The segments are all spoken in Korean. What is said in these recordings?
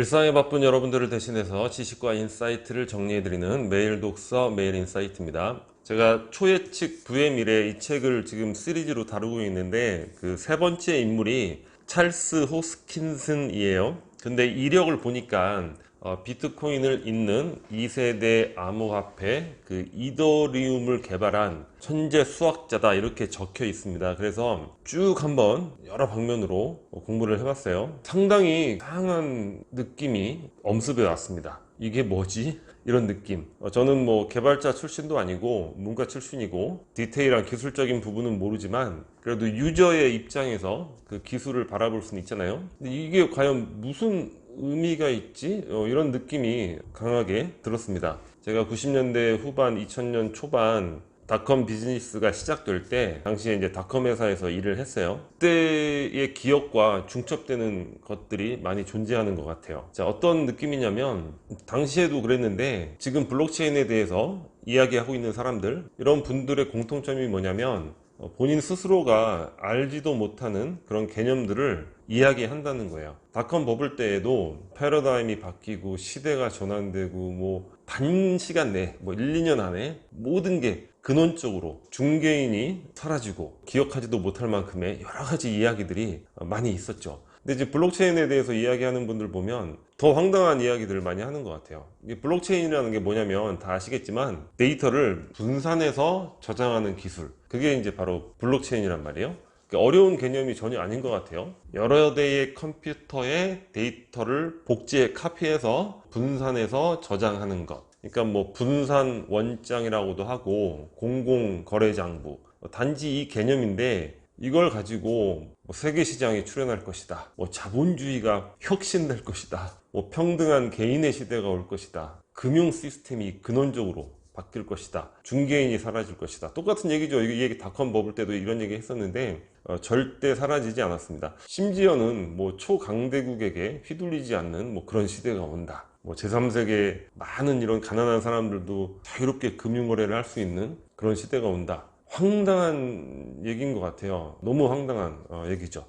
일상에 바쁜 여러분들을 대신해서 지식과 인사이트를 정리해드리는 매일 독서 매일 인사이트입니다. 제가 초예측 부의 미래 이 책을 지금 시리즈로 다루고 있는데 그 세 번째 인물이 찰스 호스킨슨이에요. 근데 이력을 보니까 어, 비트코인을 잇는 2세대 암호화폐 그 이더리움을 개발한 천재 수학자다 이렇게 적혀 있습니다. 그래서 쭉 한번 여러 방면으로 공부를 해봤어요. 상당히 다양한 느낌이 엄습해 왔습니다. 이게 뭐지? 이런 느낌. 어, 저는 뭐 개발자 출신도 아니고 문과 출신이고 디테일한 기술적인 부분은 모르지만 그래도 유저의 입장에서 그 기술을 바라볼 수는 있잖아요. 근데 이게 과연 무슨 의미가 있지? 어, 이런 느낌이 강하게 들었습니다. 제가 90년대 후반, 2000년 초반 닷컴 비즈니스가 시작될 때 당시에 이제 닷컴 회사에서 일을 했어요. 그때의 기억과 중첩되는 것들이 많이 존재하는 것 같아요. 자, 어떤 느낌이냐면 당시에도 그랬는데 지금 블록체인에 대해서 이야기하고 있는 사람들 이런 분들의 공통점이 뭐냐면 어, 본인 스스로가 알지도 못하는 그런 개념들을 이야기한다는 거예요. 닷컴 버블 때에도 패러다임이 바뀌고 시대가 전환되고 뭐 단시간 내, 뭐 1, 2년 안에 모든 게 근원적으로 중개인이 사라지고 기억하지도 못할 만큼의 여러 가지 이야기들이 많이 있었죠. 근데 이제 블록체인에 대해서 이야기하는 분들 보면 더 황당한 이야기들을 많이 하는 것 같아요. 이게 블록체인이라는 게 뭐냐면 다 아시겠지만 데이터를 분산해서 저장하는 기술. 그게 이제 바로 블록체인이란 말이에요. 어려운 개념이 전혀 아닌 것 같아요. 여러 대의 컴퓨터의 데이터를 복제해 카피해서 분산해서 저장하는 것. 그러니까 뭐 분산 원장이라고도 하고 공공 거래장부. 단지 이 개념인데 이걸 가지고 뭐 세계 시장에 출현할 것이다. 뭐 자본주의가 혁신될 것이다. 뭐 평등한 개인의 시대가 올 것이다. 금융 시스템이 근원적으로 바뀔 것이다. 중개인이 사라질 것이다. 똑같은 얘기죠. 이 얘기 닷컴 버블 때도 이런 얘기 했었는데 어, 절대 사라지지 않았습니다. 심지어는 뭐 초강대국에게 휘둘리지 않는 뭐 그런 시대가 온다. 뭐 제3세계 많은 이런 가난한 사람들도 자유롭게 금융거래를 할 수 있는 그런 시대가 온다. 황당한 얘기인 것 같아요. 너무 황당한 어, 얘기죠.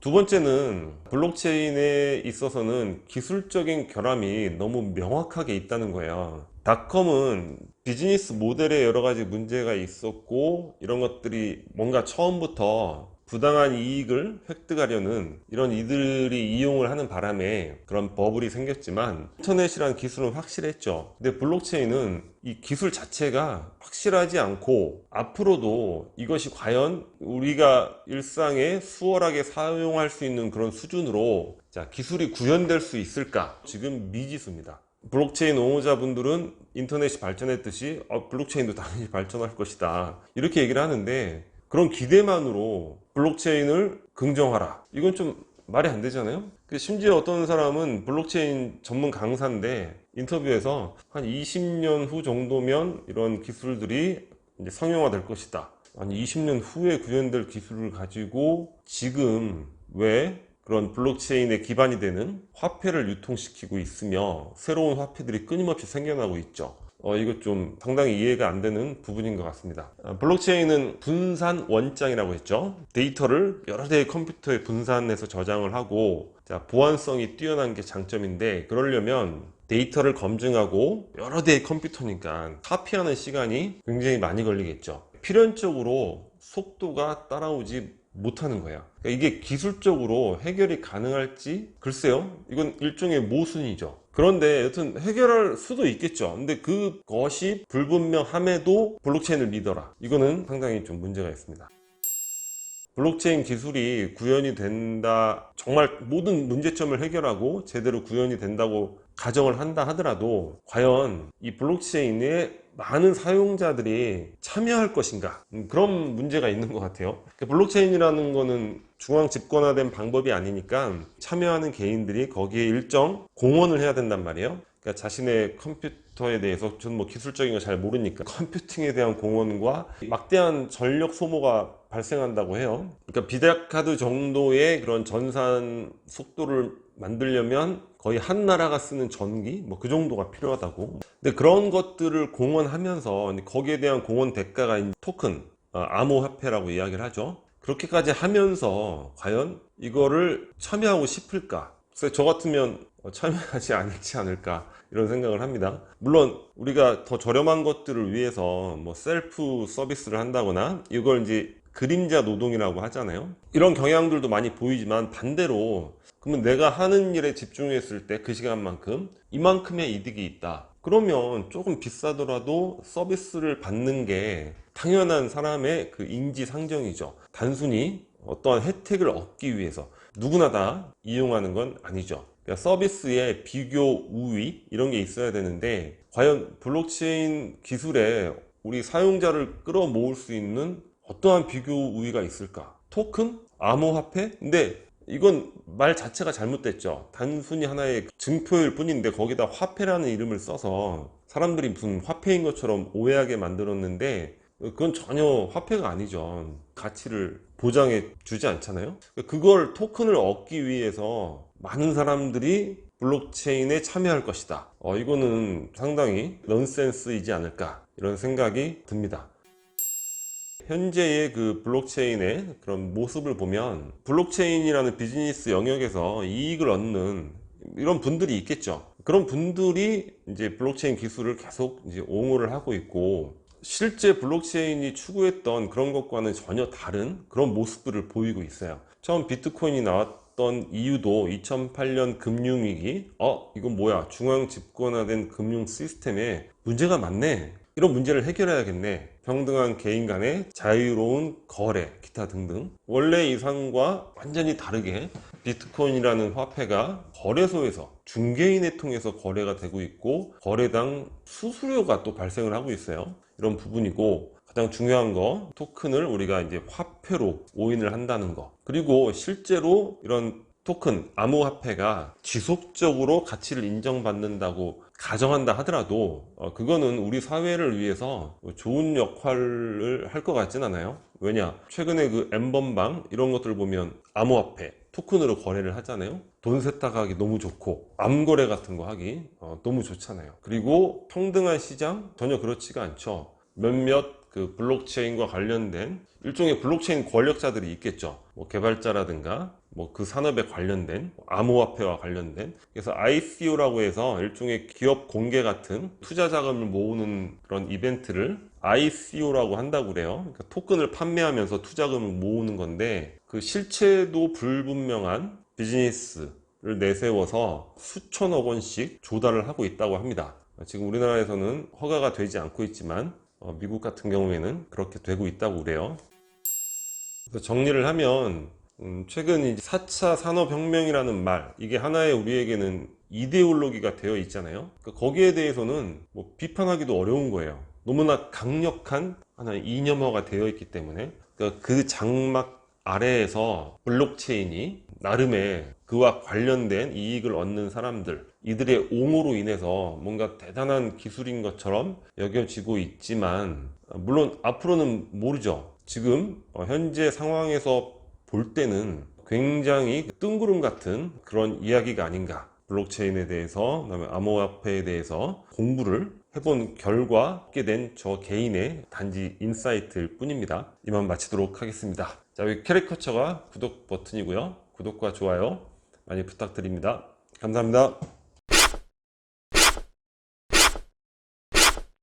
두 번째는 블록체인에 있어서는 기술적인 결함이 너무 명확하게 있다는 거예요. 닷컴은 비즈니스 모델에 여러 가지 문제가 있었고 이런 것들이 뭔가 처음부터 부당한 이익을 획득하려는 이런 이들이 이용을 하는 바람에 그런 버블이 생겼지만 인터넷이라는 기술은 확실했죠. 근데 블록체인은 이 기술 자체가 확실하지 않고 앞으로도 이것이 과연 우리가 일상에 수월하게 사용할 수 있는 그런 수준으로 자, 기술이 구현될 수 있을까? 지금 미지수입니다. 블록체인 옹호자분들은 인터넷이 발전했듯이 어, 블록체인도 당연히 발전할 것이다. 이렇게 얘기를 하는데 그런 기대만으로 블록체인을 긍정하라. 이건 좀 말이 안 되잖아요. 그 심지어 어떤 사람은 블록체인 전문 강사인데 인터뷰에서 한 20년 후 정도면 이런 기술들이 상용화 될 것이다. 아니 20년 후에 구현될 기술을 가지고 지금 왜 그런 블록체인의 기반이 되는 화폐를 유통시키고 있으며 새로운 화폐들이 끊임없이 생겨나고 있죠. 어, 이거 좀 상당히 이해가 안 되는 부분인 것 같습니다. 아, 블록체인은 분산 원장이라고 했죠. 데이터를 여러 대의 컴퓨터에 분산해서 저장을 하고 자, 보안성이 뛰어난 게 장점인데 그러려면 데이터를 검증하고 여러 대의 컴퓨터니까 카피하는 시간이 굉장히 많이 걸리겠죠. 필연적으로 속도가 따라오지 못하는 거야. 그러니까 이게 기술적으로 해결이 가능할지 글쎄요. 이건 일종의 모순이죠. 그런데 여튼 해결할 수도 있겠죠. 근데 그것이 불분명함에도 블록체인을 믿어라. 이거는 상당히 좀 문제가 있습니다. 블록체인 기술이 구현이 된다, 정말 모든 문제점을 해결하고 제대로 구현이 된다고 가정을 한다 하더라도 과연 이 블록체인에 많은 사용자들이 참여할 것인가? 음, 그런 문제가 있는 것 같아요. 블록체인이라는 거는 중앙 집권화된 방법이 아니니까 참여하는 개인들이 거기에 일정 공헌을 해야 된단 말이에요. 그러니까 자신의 컴퓨터에 대해서 저는 뭐 기술적인 거 잘 모르니까 컴퓨팅에 대한 공헌과 막대한 전력 소모가 발생한다고 해요. 그러니까 비대카드 정도의 그런 전산 속도를 만들려면 거의 한 나라가 쓰는 전기? 뭐 그 정도가 필요하다고. 근데 그런 것들을 공헌하면서 거기에 대한 공헌 대가가 토큰 어, 암호화폐라고 이야기를 하죠. 그렇게까지 하면서 과연 이거를 참여하고 싶을까? 그래서 저 같으면 어, 참여하지 않지 않을까? 이런 생각을 합니다. 물론 우리가 더 저렴한 것들을 위해서 뭐 셀프 서비스를 한다거나 이걸 이제 그림자 노동이라고 하잖아요. 이런 경향들도 많이 보이지만 반대로 그러면 내가 하는 일에 집중했을 때 그 시간만큼 이만큼의 이득이 있다. 그러면 조금 비싸더라도 서비스를 받는 게 당연한 사람의 그 인지상정이죠. 단순히 어떠한 혜택을 얻기 위해서 누구나 다 이용하는 건 아니죠. 그러니까 서비스의 비교 우위 이런 게 있어야 되는데 과연 블록체인 기술에 우리 사용자를 끌어모을 수 있는 어떠한 비교 우위가 있을까? 토큰? 암호화폐? 근데 이건 말 자체가 잘못됐죠. 단순히 하나의 증표일 뿐인데 거기다 화폐라는 이름을 써서 사람들이 무슨 화폐인 것처럼 오해하게 만들었는데 그건 전혀 화폐가 아니죠. 가치를 보장해 주지 않잖아요. 그걸 토큰을 얻기 위해서 많은 사람들이 블록체인에 참여할 것이다. 어, 이거는 상당히 넌센스이지 않을까 이런 생각이 듭니다. 현재의 그 블록체인의 그런 모습을 보면 블록체인이라는 비즈니스 영역에서 이익을 얻는 이런 분들이 있겠죠. 그런 분들이 이제 블록체인 기술을 계속 이제 옹호를 하고 있고 실제 블록체인이 추구했던 그런 것과는 전혀 다른 그런 모습들을 보이고 있어요. 처음 비트코인이 나왔던 이유도 2008년 금융위기, 어, 이건 뭐야? 중앙 집권화된 금융 시스템에 문제가 많네. 이런 문제를 해결해야겠네. 평등한 개인 간의 자유로운 거래, 기타 등등. 원래 이상과 완전히 다르게 비트코인이라는 화폐가 거래소에서 중개인을 통해서 거래가 되고 있고 거래당 수수료가 또 발생을 하고 있어요. 이런 부분이고 가장 중요한 거 토큰을 우리가 이제 화폐로 오인을 한다는 거. 그리고 실제로 이런 토큰, 암호화폐가 지속적으로 가치를 인정받는다고 가정한다 하더라도 어, 그거는 우리 사회를 위해서 좋은 역할을 할 것 같진 않아요. 왜냐? 최근에 그 엠번방 이런 것들 보면 암호화폐, 토큰으로 거래를 하잖아요. 돈 세탁 하기 너무 좋고 암거래 같은 거 하기 어, 너무 좋잖아요. 그리고 평등한 시장 전혀 그렇지가 않죠. 몇몇 그 블록체인과 관련된 일종의 블록체인 권력자들이 있겠죠. 뭐 개발자라든가 뭐 그 산업에 관련된 암호화폐와 관련된 그래서 ICO라고 해서 일종의 기업 공개 같은 투자 자금을 모으는 그런 이벤트를 ICO라고 한다고 그래요. 그러니까 토큰을 판매하면서 투자금을 모으는 건데 그 실체도 불분명한 비즈니스를 내세워서 수천억 원씩 조달을 하고 있다고 합니다. 지금 우리나라에서는 허가가 되지 않고 있지만 어, 미국 같은 경우에는 그렇게 되고 있다고 그래요. 정리를 하면 음, 최근 이제 4차 산업혁명이라는 말 이게 하나의 우리에게는 이데올로기가 되어 있잖아요. 그러니까 거기에 대해서는 뭐 비판하기도 어려운 거예요. 너무나 강력한 하나의 이념화가 되어 있기 때문에 그러니까 그 장막 아래에서 블록체인이 나름의 그와 관련된 이익을 얻는 사람들 이들의 옹호로 인해서 뭔가 대단한 기술인 것처럼 여겨지고 있지만 물론 앞으로는 모르죠. 지금 어, 현재 상황에서 볼 때는 굉장히 뜬구름 같은 그런 이야기가 아닌가. 블록체인에 대해서, 그다음에 암호화폐에 대해서 공부를 해본 결과 얻게 된 저 개인의 단지 인사이트일 뿐입니다. 이만 마치도록 하겠습니다. 자, 여기 캐릭터처가 구독 버튼이고요. 구독과 좋아요 많이 부탁드립니다. 감사합니다.